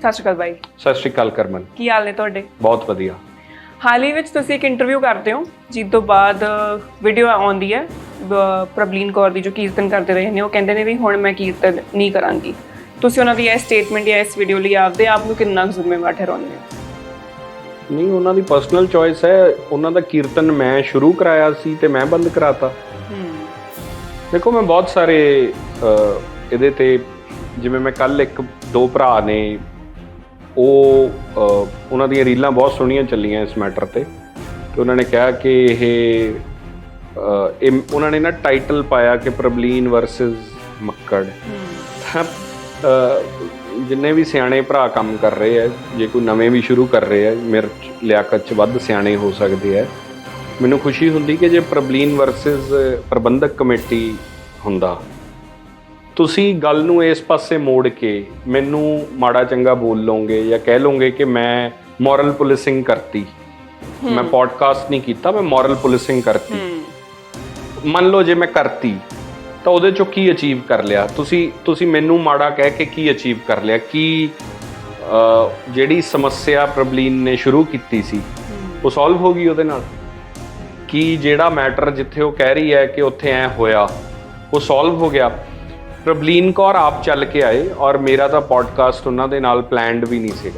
ਸਤਿ ਸ਼੍ਰੀ ਅਕਾਲ ਬਾਈ। ਸਤਿ ਸ਼੍ਰੀ ਅਕਾਲ ਕਰਮਨ। ਕੀ ਹਾਲ ਨੇ ਤੁਹਾਡੇ? ਬਹੁਤ ਵਧੀਆ। ਹਾਲ ਹੀ ਵਿੱਚ ਤੁਸੀਂ ਇੱਕ ਇੰਟਰਵਿਊ ਕਰਦੇ ਹੋ ਜਿਸ ਤੋਂ ਬਾਅਦ ਵੀਡੀਓ ਆਉਂਦੀ ਹੈ ਪ੍ਰਬਲੀਨ ਕੌਰ ਦੀ ਜੋ ਕੀਰਤਨ ਕਰਦੇ ਰਹੇ ਨੇ ਉਹ ਕਹਿੰਦੇ ਨੇ ਵੀ ਹੁਣ ਮੈਂ ਕੀਰਤਨ ਨਹੀਂ ਕਰਾਂਗੀ। ਤੁਸੀਂ ਉਹਨਾਂ ਦੀ ਇਹ ਸਟੇਟਮੈਂਟ ਜਾਂ ਇਸ ਵੀਡੀਓ ਲਈ ਆਪਦੇ ਆਪ ਨੂੰ ਕਿੰਨਾ ਜ਼ਿੰਮੇਵਾਰ ਠਹਿਰਾਉਂਦੇ ਹੋ? ਨਹੀਂ ਉਹਨਾਂ ਦੀ ਪਰਸਨਲ ਚੋਇਸ ਹੈ। ਉਹਨਾਂ ਦਾ ਕੀਰਤਨ ਮੈਂ ਸ਼ੁਰੂ ਕਰਾਇਆ ਸੀ ਤੇ ਮੈਂ ਬੰਦ ਕਰਾਤਾ। ਹੂੰ। ਦੇਖੋ ਮੈਂ ਬਹੁਤ ਸਾਰੇ ਇਹਦੇ ਤੇ ਜਿਵੇਂ ਮੈਂ ਕੱਲ ਇੱਕ ਦੋ ਭਰਾ ਨੇ ਉਹ ਅ, ਉਹਨਾਂ ਦੀਆਂ ਰੀਲਾਂ ਬਹੁਤ ਸੋਹਣੀਆਂ ਚੱਲੀਆਂ ਇਸ ਮੈਟਰ ਤੇ। ਤੇ ਉਹਨਾਂ ਨੇ ਕਿਹਾ ਕਿ ਇਹ ਅ, ਇਹ ਉਹਨਾਂ ਨੇ ਨਾ ਟਾਈਟਲ ਪਾਇਆ ਕਿ ਪ੍ਰਬਲੀਨ ਵਰਸਸ ਮੱਕੜ। ਤਾਂ ਅ, ਜਿੰਨੇ ਵੀ ਸਿਆਣੇ ਭਰਾ ਕੰਮ ਕਰ ਰਹੇ ਆ ਜੇ ਕੋਈ ਨਵੇਂ ਵੀ ਸ਼ੁਰੂ ਕਰ ਰਹੇ ਆ ਮੇਰੇ ਚ ਲਿਆਕਤ ਚ ਵੱਧ ਸਿਆਣੇ ਹੋ ਸਕਦੇ ਆ। ਮੈਨੂੰ ਖੁਸ਼ੀ ਹੁੰਦੀ ਕਿ ਜੇ ਪ੍ਰਬਲੀਨ ਵਰਸਸ ਪ੍ਰਬੰਧਕ ਕਮੇਟੀ ਹੁੰਦਾ ਤੁਸੀਂ ਗੱਲ ਨੂੰ ਇਸ ਪਾਸੇ ਮੋੜ ਕੇ ਮੈਨੂੰ ਮਾੜਾ ਚੰਗਾ ਬੋਲ ਲਓਗੇ ਜਾਂ ਕਹਿ ਲਓਗੇ ਕਿ ਮੈਂ ਮੋਰਲ ਪੁਲਿਸਿੰਗ ਕਰਤੀ। ਮੈਂ ਪੋਡਕਾਸਟ ਨਹੀਂ ਕੀਤਾ ਮੈਂ ਮੋਰਲ ਪੁਲਿਸਿੰਗ ਕਰਤੀ। ਮੰਨ ਲਓ ਜੇ ਮੈਂ ਕਰਤੀ ਤਾਂ ਉਹਦੇ ਚੋਂ ਕੀ ਅਚੀਵ ਕਰ ਲਿਆ? ਤੁਸੀਂ ਤੁਸੀਂ ਮੈਨੂੰ ਮਾੜਾ ਕਹਿ ਕੇ ਕੀ ਅਚੀਵ ਕਰ ਲਿਆ? ਕੀ ਜਿਹੜੀ ਸਮੱਸਿਆ ਪ੍ਰਬਲੀਨ ਨੇ ਸ਼ੁਰੂ ਕੀਤੀ ਸੀ ਉਹ ਸੋਲਵ ਹੋ ਗਈ ਉਹਦੇ ਨਾਲ? ਕੀ ਜਿਹੜਾ ਮੈਟਰ ਜਿੱਥੇ ਉਹ ਕਹਿ ਰਹੀ ਹੈ ਕਿ ਉੱਥੇ ਐ ਹੋਇਆ ਉਹ ਸੋਲਵ ਹੋ ਗਿਆ? ਪ੍ਰਬਲੀਨ ਕੌਰ, ਆਪ ਚੱਲ ਕੇ ਆਏ ਔਰ ਮੇਰਾ ਤਾਂ ਪੋਡਕਾਸਟ ਉਹਨਾਂ ਦੇ ਨਾਲ ਪਲਾਨਡ ਵੀ ਨਹੀਂ ਸੀਗਾ।